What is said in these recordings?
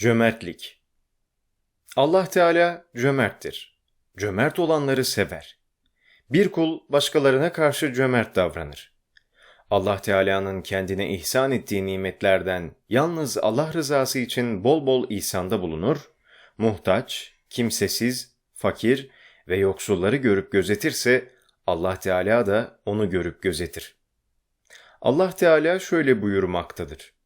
Cömertlik Allah Teala cömerttir. Cömert olanları sever. Bir kul başkalarına karşı cömert davranır. Allah Teala'nın kendine ihsan ettiği nimetlerden yalnız Allah rızası için bol bol ihsanda bulunur, muhtaç, kimsesiz, fakir ve yoksulları görüp gözetirse Allah Teala da onu görüp gözetir. Allah Teala şöyle buyurmaktadır.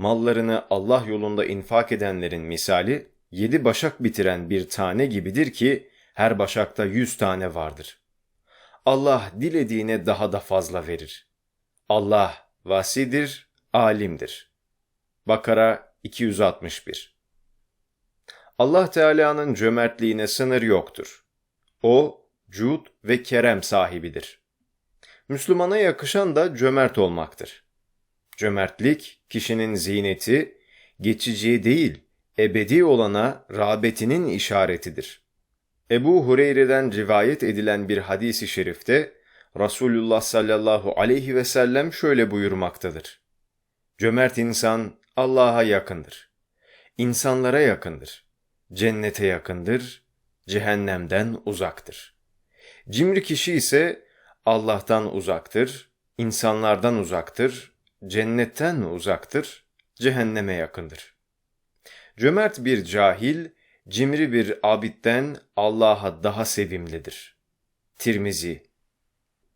Mallarını Allah yolunda infak edenlerin misali, yedi başak bitiren bir tane gibidir ki, her başakta yüz tane vardır. Allah dilediğine daha da fazla verir. Allah vasidir, alimdir. Bakara 261 Allah Teala'nın cömertliğine sınır yoktur. O, cud ve kerem sahibidir. Müslümana yakışan da cömert olmaktır. Cömertlik, kişinin ziyneti, geçici değil, ebedi olana rağbetinin işaretidir. Ebu Hureyre'den rivayet edilen bir hadisi şerifte, Resulullah sallallahu aleyhi ve sellem şöyle buyurmaktadır. Cömert insan Allah'a yakındır. İnsanlara yakındır. Cennete yakındır. Cehennemden uzaktır. Cimri kişi ise Allah'tan uzaktır, insanlardan uzaktır, cennetten uzaktır, cehenneme yakındır. Cömert bir cahil, cimri bir abitten Allah'a daha sevimlidir. Tirmizi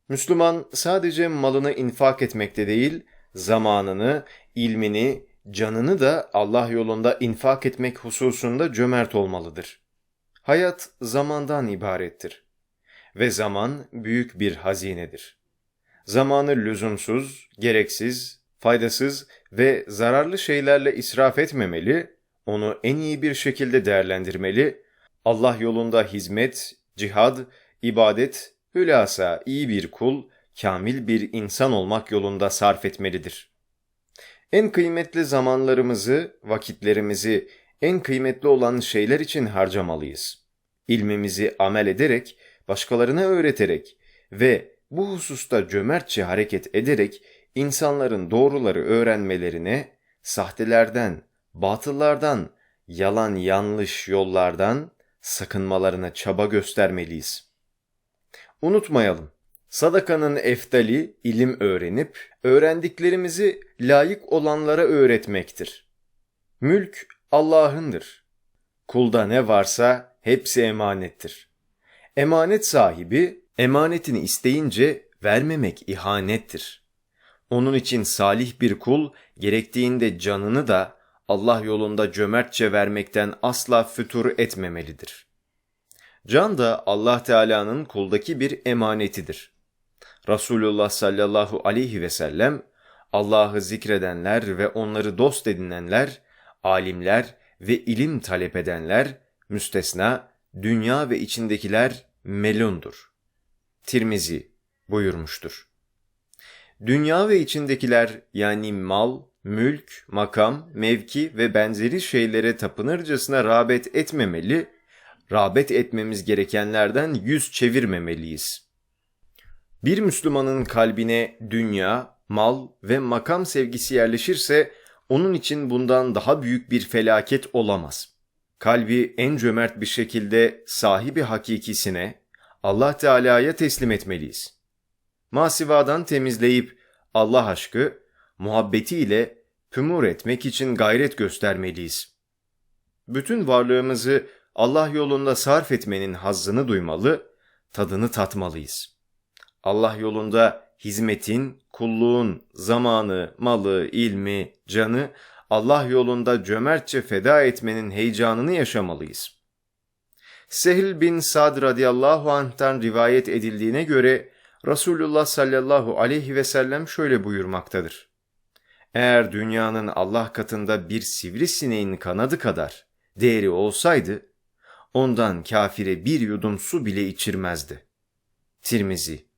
Müslüman sadece malını infak etmekte değil, zamanını, ilmini, canını da Allah yolunda infak etmek hususunda cömert olmalıdır. Hayat zamandan ibarettir. Ve zaman büyük bir hazinedir. Zamanı lüzumsuz, gereksiz, faydasız ve zararlı şeylerle israf etmemeli, onu en iyi bir şekilde değerlendirmeli, Allah yolunda hizmet, cihad, ibadet, hülasa iyi bir kul, kamil bir insan olmak yolunda sarf etmelidir. En kıymetli zamanlarımızı, vakitlerimizi en kıymetli olan şeyler için harcamalıyız. İlmimizi amel ederek, başkalarına öğreterek ve bu hususta cömertçe hareket ederek insanların doğruları öğrenmelerine, sahtelerden, batıllardan, yalan yanlış yollardan sakınmalarına çaba göstermeliyiz. Unutmayalım, sadakanın eftali ilim öğrenip, öğrendiklerimizi layık olanlara öğretmektir. Mülk Allah'ındır. Kulda ne varsa hepsi emanettir. Emanet sahibi emanetini isteyince vermemek ihanettir. Onun için salih bir kul gerektiğinde canını da Allah yolunda cömertçe vermekten asla fütur etmemelidir. Can da Allah Teala'nın kuldaki bir emanetidir. Resulullah sallallahu aleyhi ve sellem Allah'ı zikredenler ve onları dost edinenler, alimler ve ilim talep edenler, müstesna, dünya ve içindekiler melundur. Tirmizi buyurmuştur. Dünya ve içindekiler yani mal, mülk, makam, mevki ve benzeri şeylere tapınırcasına rağbet etmemeli, rağbet etmemiz gerekenlerden yüz çevirmemeliyiz. Bir Müslümanın kalbine dünya, mal ve makam sevgisi yerleşirse onun için bundan daha büyük bir felaket olamaz. Kalbi en cömert bir şekilde sahibi hakikisine, Allah Teala'ya teslim etmeliyiz. Masivadan temizleyip Allah aşkı, muhabbetiyle pümur etmek için gayret göstermeliyiz. Bütün varlığımızı Allah yolunda sarf etmenin hazzını duymalı, tadını tatmalıyız. Allah yolunda hizmetin, kulluğun, zamanı, malı, ilmi, canı Allah yolunda cömertçe feda etmenin heyecanını yaşamalıyız. Sehl bin Sad radıyallahu anh'tan rivayet edildiğine göre Resulullah sallallahu aleyhi ve sellem şöyle buyurmaktadır. Eğer dünyanın Allah katında bir sivrisineğin kanadı kadar değeri olsaydı, ondan kafire bir yudum su bile içirmezdi. Tirmizi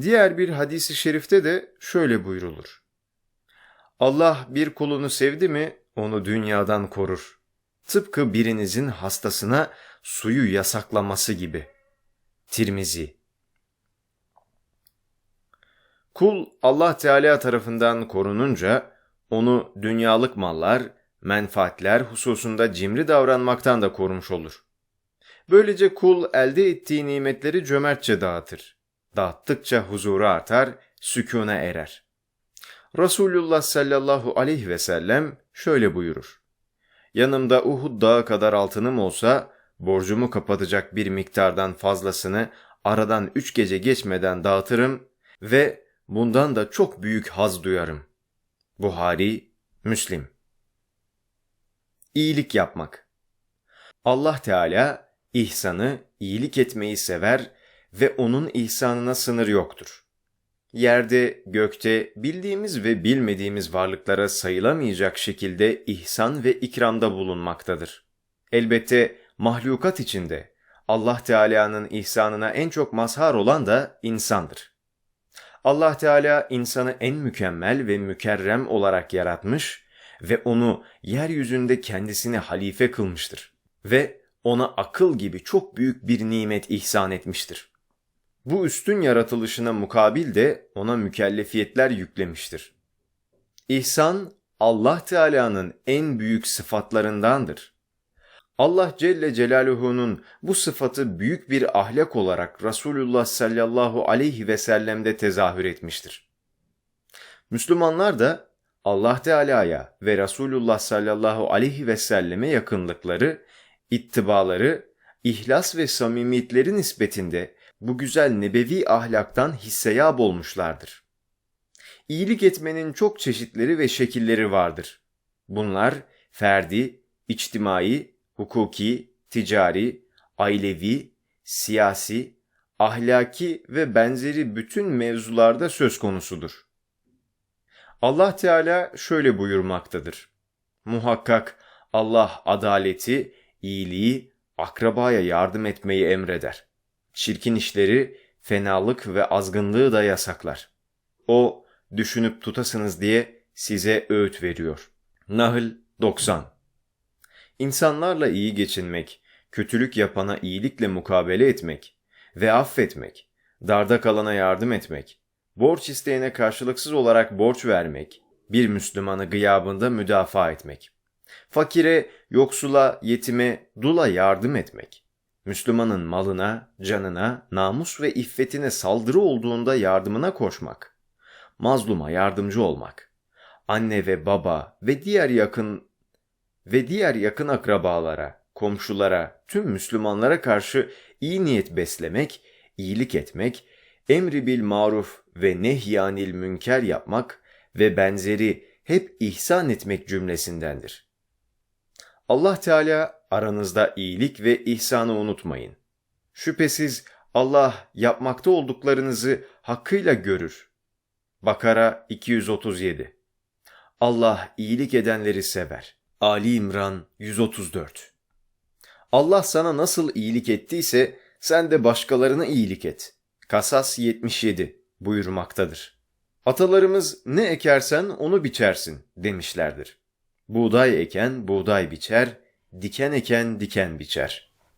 Diğer bir hadisi şerifte de şöyle buyrulur. Allah bir kulunu sevdi mi onu dünyadan korur. Tıpkı birinizin hastasına suyu yasaklaması gibi. Tirmizi Kul Allah Teala tarafından korununca onu dünyalık mallar, menfaatler hususunda cimri davranmaktan da korumuş olur. Böylece kul elde ettiği nimetleri cömertçe dağıtır. Dağıttıkça huzuru artar, sükûna erer. Resulullah sallallahu aleyhi ve sellem şöyle buyurur. Yanımda Uhud dağı kadar altınım olsa, borcumu kapatacak bir miktardan fazlasını aradan üç gece geçmeden dağıtırım ve bundan da çok büyük haz duyarım. Buhari, Müslim İyilik yapmak Allah Teala ihsanı, iyilik etmeyi sever ve onun ihsanına sınır yoktur. Yerde, gökte, bildiğimiz ve bilmediğimiz varlıklara sayılamayacak şekilde ihsan ve ikramda bulunmaktadır. Elbette mahlukat içinde Allah Teala'nın ihsanına en çok mazhar olan da insandır. Allah Teala insanı en mükemmel ve mükerrem olarak yaratmış ve onu yeryüzünde kendisine halife kılmıştır ve ona akıl gibi çok büyük bir nimet ihsan etmiştir. Bu üstün yaratılışına mukabil de ona mükellefiyetler yüklemiştir. İhsan Allah Teala'nın en büyük sıfatlarındandır. Allah Celle Celaluhu'nun bu sıfatı büyük bir ahlak olarak Resulullah sallallahu aleyhi ve sellem'de tezahür etmiştir. Müslümanlar da Allah Teala'ya ve Resulullah sallallahu aleyhi ve selleme yakınlıkları, ittibaları, ihlas ve samimiyetleri nispetinde bu güzel nebevi ahlaktan hisseyab olmuşlardır. İyilik etmenin çok çeşitleri ve şekilleri vardır. Bunlar ferdi, içtimai, hukuki, ticari, ailevi, siyasi, ahlaki ve benzeri bütün mevzularda söz konusudur. Allah Teala şöyle buyurmaktadır. Muhakkak Allah adaleti, iyiliği, akrabaya yardım etmeyi emreder. Çirkin işleri, fenalık ve azgınlığı da yasaklar. O, düşünüp tutasınız diye size öğüt veriyor. Nahl 90 İnsanlarla iyi geçinmek, kötülük yapana iyilikle mukabele etmek ve affetmek, darda kalana yardım etmek, borç isteyene karşılıksız olarak borç vermek, bir Müslümanı gıyabında müdafaa etmek, fakire, yoksula, yetime, dula yardım etmek, Müslümanın malına, canına, namus ve iffetine saldırı olduğunda yardımına koşmak, mazluma yardımcı olmak, anne ve baba ve diğer yakın ve diğer yakın akrabalara, komşulara, tüm Müslümanlara karşı iyi niyet beslemek, iyilik etmek, emri bil maruf ve nehyanil münker yapmak ve benzeri hep ihsan etmek cümlesindendir. Allah Teala aranızda iyilik ve ihsanı unutmayın. Şüphesiz Allah yapmakta olduklarınızı hakkıyla görür. Bakara 237 Allah iyilik edenleri sever. Ali İmran 134 Allah sana nasıl iyilik ettiyse sen de başkalarına iyilik et. Kasas 77 buyurmaktadır. Atalarımız ne ekersen onu biçersin demişlerdir. Buğday eken buğday biçer, diken eken diken biçer.